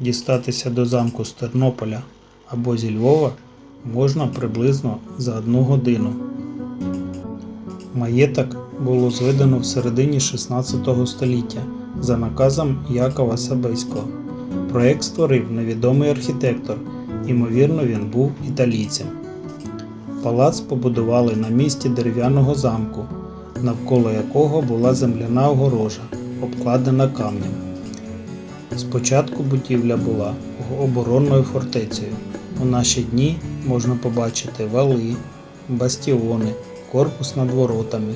дістатися до замку з Тернополя або зі Львова можна приблизно за одну годину. Маєток було зведено в середині 16 століття за наказом Якова Сабиського. Проект створив невідомий архітектор, ймовірно, він був італійцем. Палац побудували на місці дерев'яного замку, навколо якого була земляна огорожа, обкладена камнем. Спочатку будівля була оборонною фортецею. У наші дні можна побачити вали, бастіони, корпус над воротами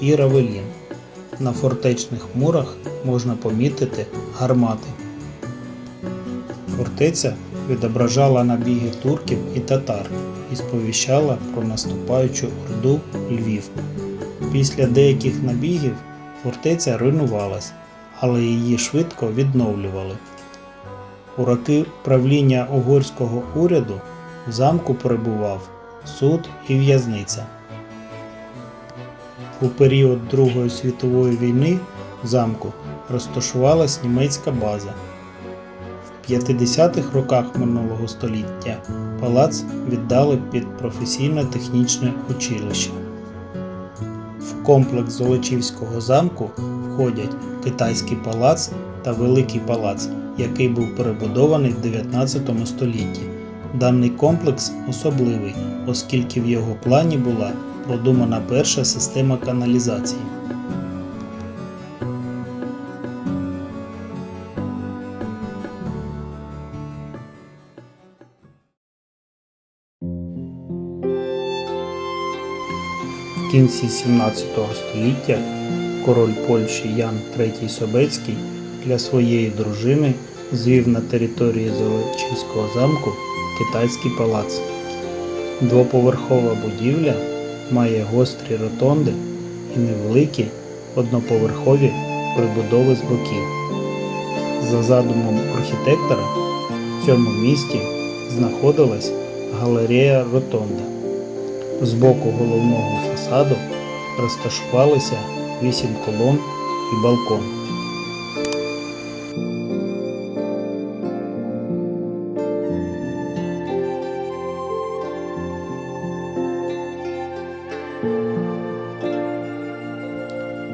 і равелін. На фортечних мурах можна помітити гармати. Фортеця відображала набіги турків і татар і сповіщала про наступаючу орду Львів. Після деяких набігів фортеця руйнувалась, але її швидко відновлювали. У роки правління угорського уряду в замку перебував суд і в'язниця. У період Другої світової війни в замку розташувалась німецька база. В 50-х роках минулого століття палац віддали під професійно-технічне училище. В комплекс Золочівського замку входять Китайський палац та Великий палац, який був перебудований в 19 столітті. Даний комплекс особливий, оскільки в його плані була продумана перша система каналізації. В кінці 17 століття король Польщі Ян III Собецький для своєї дружини звів на території Золочівського замку китайський палац. Двоповерхова будівля має гострі ротонди і невеликі одноповерхові прибудови з боків. За задумом архітектора в цьому місті знаходилась галерея Ротонда. З боку головного фасаду розташувалися вісім колон і балкон.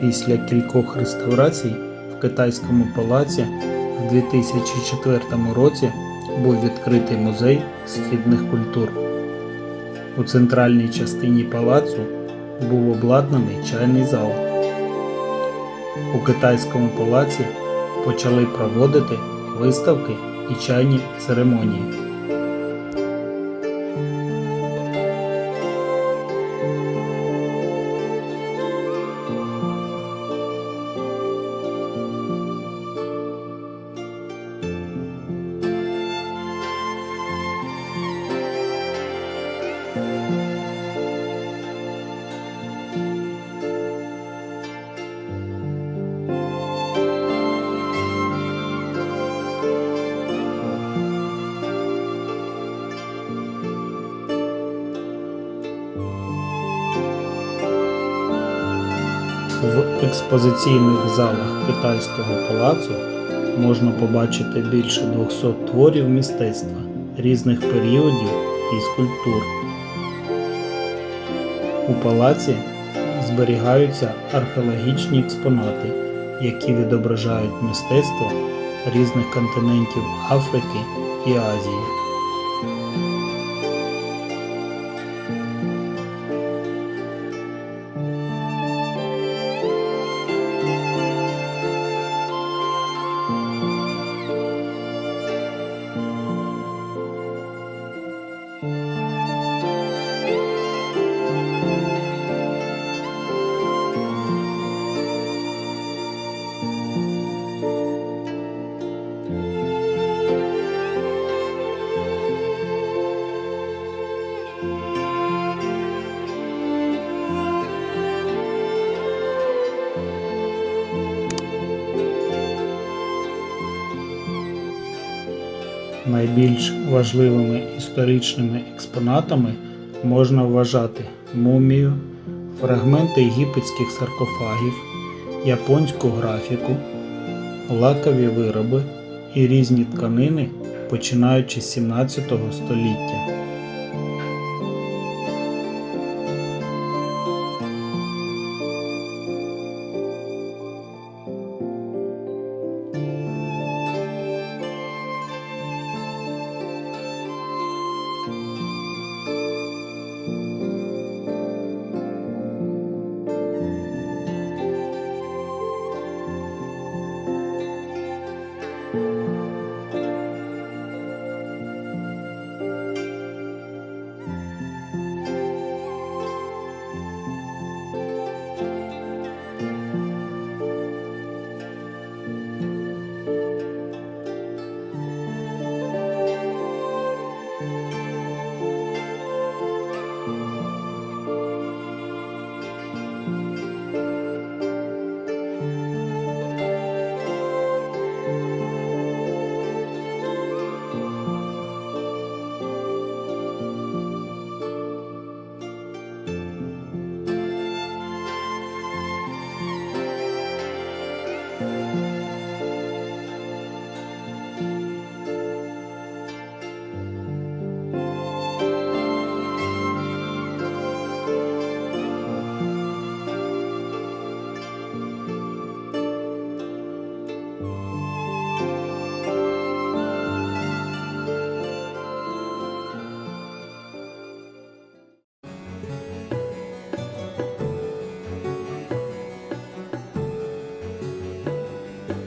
Після кількох реставрацій в китайському палаці в 2004 році був відкритий музей східних культур. У центральній частині палацу був обладнаний чайний зал. У китайському палаці почали проводити виставки і чайні церемонії. Експозиційних залах китайського палацу можна побачити більше 200 творів мистецтва різних періодів і скульптур. У палаці зберігаються археологічні експонати, які відображають мистецтво різних континентів Африки і Азії. Найбільш важливими історичними експонатами можна вважати мумію, фрагменти єгипетських саркофагів, японську графіку, лакові вироби і різні тканини, починаючи з 17 століття.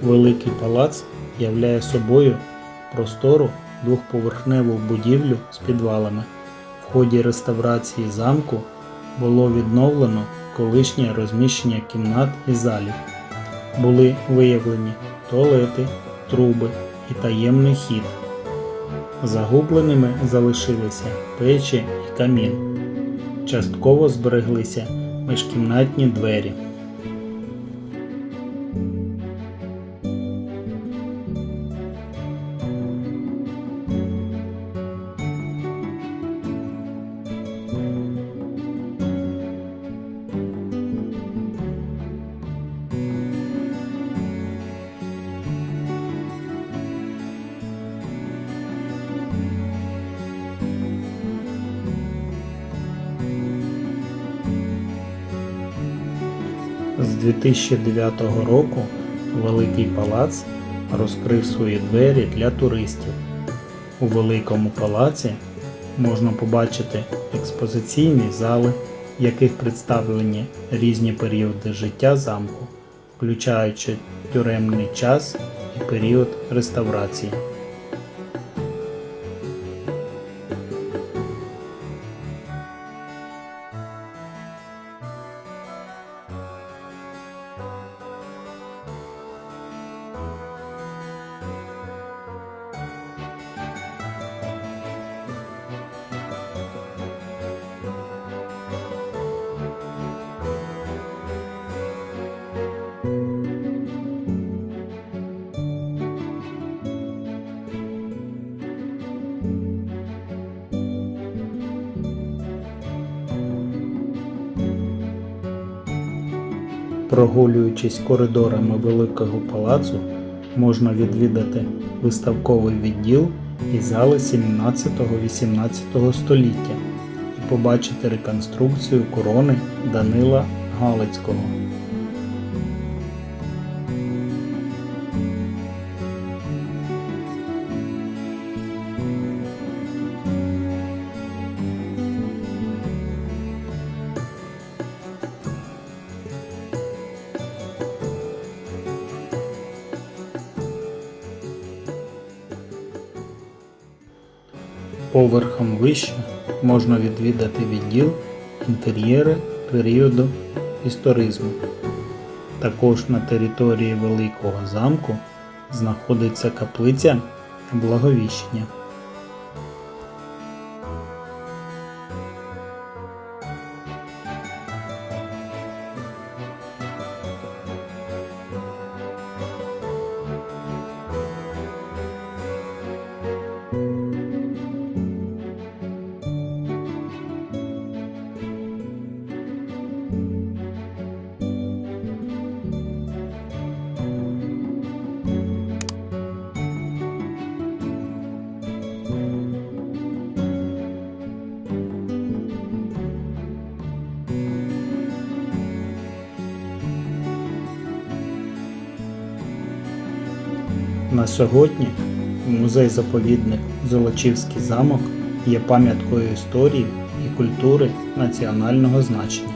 Великий палац являє собою простору двохповерхневу будівлю з підвалами. В ході реставрації замку було відновлено колишнє розміщення кімнат і залів. Були виявлені туалети, труби і таємний хід. Загубленими залишилися печі і камін. Частково збереглися міжкімнатні двері. 2009 року Великий Палац розкрив свої двері для туристів. У Великому палаці можна побачити експозиційні зали, в яких представлені різні періоди життя замку, включаючи тюремний час і період реставрації. Прогулюючись коридорами Великого палацу, можна відвідати виставковий відділ і зали 17-18 століття і побачити реконструкцію корони Данила Галицького. Поверхом вище можна відвідати відділ інтер'єри періоду історизму. Також на території Великого замку знаходиться каплиця Благовіщення. На сьогодні музей-заповідник Золочівський замок є пам'яткою історії і культури національного значення.